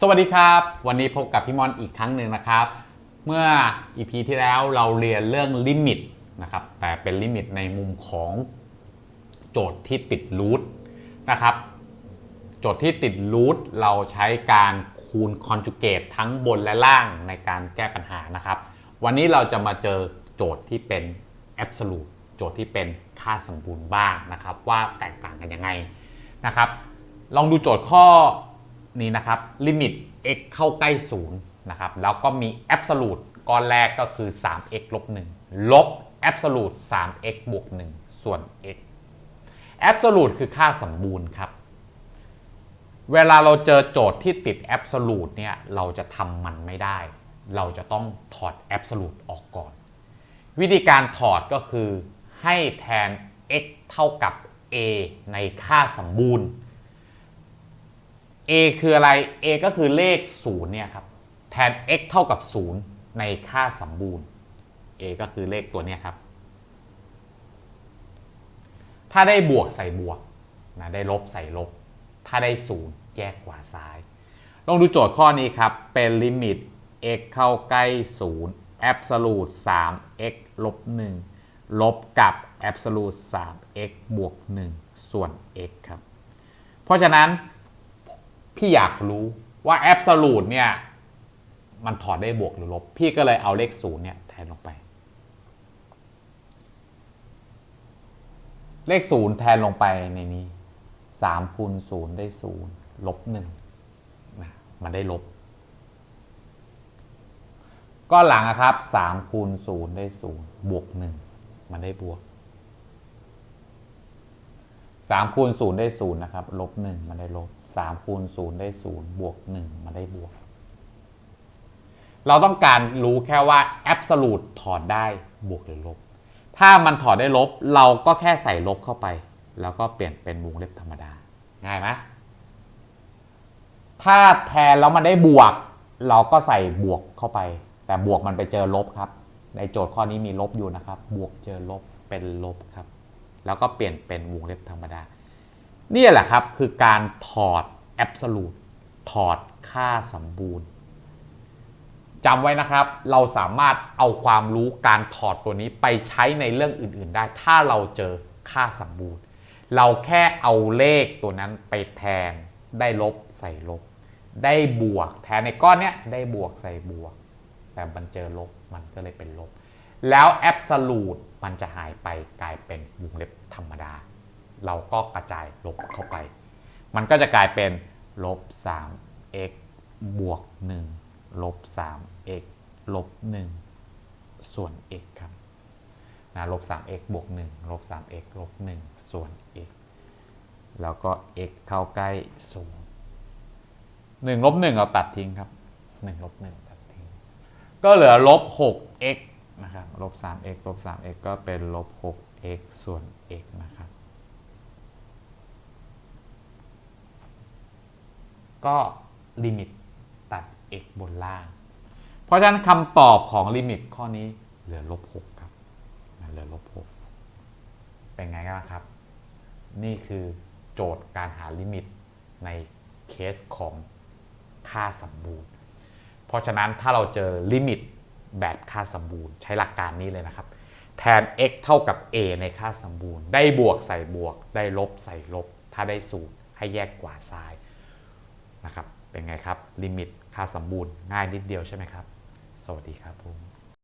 สวัสดีครับ วันนี้พบกับพี่มอนอีกครั้งหนึ่งนะครับ เมื่อ EP ที่แล้วเราเรียนเรื่องลิมิตนะครับแต่เป็นลิมิตในมุมของโจทย์ที่ติดรูทนะครับโจทย์ที่ติดรูทเราใช้การคูณคอนจูเกตทั้งบนและล่างในการแก้ปัญหานะครับ วันนี้เราจะมาเจอโจทย์ที่เป็น absolute โจทย์ที่เป็นค่าสมบูรณ์บ้างนะครับ ว่าแตกต่างกันยังไงนะครับ ลองดูโจทย์ข้อ นี้นะครับลิมิต x เข้าใกล้0นะครับแล้วก็มี absolute ก้อนแรกก็คือ 3x ลบ1ลบ absolute 3x บวก1ส่วน x absolute คือค่าสมบูรณ์ครับ เวลาเราเจอโจทย์ที่ติด absolute เนี่ยเราจะทำมันไม่ได้ เราจะต้องถอด absolute ออกก่อน วิธีการถอดก็คือให้แทน x เท่ากับ a ในค่าสมบูรณ์ a คืออะไร a ก็คือเลข0เนี่ยครับ แทน x เท่ากับ 0 ในค่าสมบูรณ์ a ก็คือเลขตัวนี้ครับ ถ้าได้บวกใส่บวกนะได้ลบใส่ลบ ถ้าได้ 0 แยกขวาซ้าย ลองดูโจทย์ข้อนี้ครับ เป็นลิมิต x เข้าใกล้ 0 absolute 3x ลบ 1 ลบกับ absolute 3x บวก 1 ส่วน x ครับ เพราะฉะนั้น พี่อยากรู้ว่า absolute เนี่ย มันถอดได้บวกหรือลบ พี่ก็เลยเอาเลข0เนี่ยแทนลงไป เลข0แทนลงไปในนี้3คูณ0ได้0ลบ1นะมันได้ลบ ก็หลังอะครับ3คูณ0ได้0บวก1มันได้บวก 3คูณ0ได้0นะครับลบ1มันได้ลบ3คูณ0ได้0บวก1มันได้บวก เราต้องการรู้แค่ว่า absolute ถอดได้บวกหรือลบ ถ้ามันถอดได้ลบ เราก็แค่ใส่ลบเข้าไป แล้วก็เปลี่ยนเป็นวงเล็บธรรมดา ง่ายไหมถ้าแทนแล้วมันได้บวก เราก็ใส่บวกเข้าไป แต่บวกมันไปเจอลบครับ ในโจทย์ข้อนี้มีลบอยู่นะครับ บวกเจอลบเป็นลบครับ แล้วก็เปลี่ยนเป็นวงเล็บธรรมดา นี่แหละครับคือการถอด absolute ถอดค่าสมบูรณ์จำไว้นะครับ เราสามารถเอาความรู้การถอดตัวนี้ไปใช้ในเรื่องอื่น ๆ ได้ ถ้าเราเจอค่าสมบูรณ์ เราแค่เอาเลขตัวนั้นไปแทน ได้ลบใส่ลบ ได้บวกแทนในก้อนเนี้ยได้บวกใส่บวก แต่มันเจอลบมันก็เลยเป็นลบ แล้ว absolute มันจะหายไปกลายเป็นวงเล็บธรรมดา เราก็กระจายลบเข้าไป มันก็จะกลายเป็นลบ 3x บวก 1 ลบ 3x ลบ 1 ส่วน x ครับนะลบ 3x บวก 1 ลบ 3x ลบ 1 ส่วน x แล้วก็ x เข้าใกล้ 0 1 ลบ 1เราตัดทิ้งครับ 1 ลบ 1 ตัดทิ้ง ก็เหลือลบ 6x นะครับลบ 3x ลบ 3x ก็เป็นลบ 6x ส่วน x นะครับ ก็ลิมิตตัด x บนล่าง เพราะฉะนั้นคำตอบของลิมิตข้อนี้เหลือลบ 6 ครับ เหลือลบ 6 เป็นไงกันครับ นี่คือโจทย์การหาลิมิตในเคสของค่าสมบูรณ์ เพราะฉะนั้นถ้าเราเจอลิมิต แบบค่าสมบูรณ์ ใช้หลักการนี้เลยนะครับ แทน x เท่ากับ a ในค่าสมบูรณ์ ได้บวกใส่บวก ได้ลบใส่ลบ ถ้าได้สูตรให้แยกกวาซ้ายนะครับ เป็นไงครับ ลิมิตค่าสมบูรณ์ง่ายนิดเดียวใช่ไหมครับ สวัสดีครับผม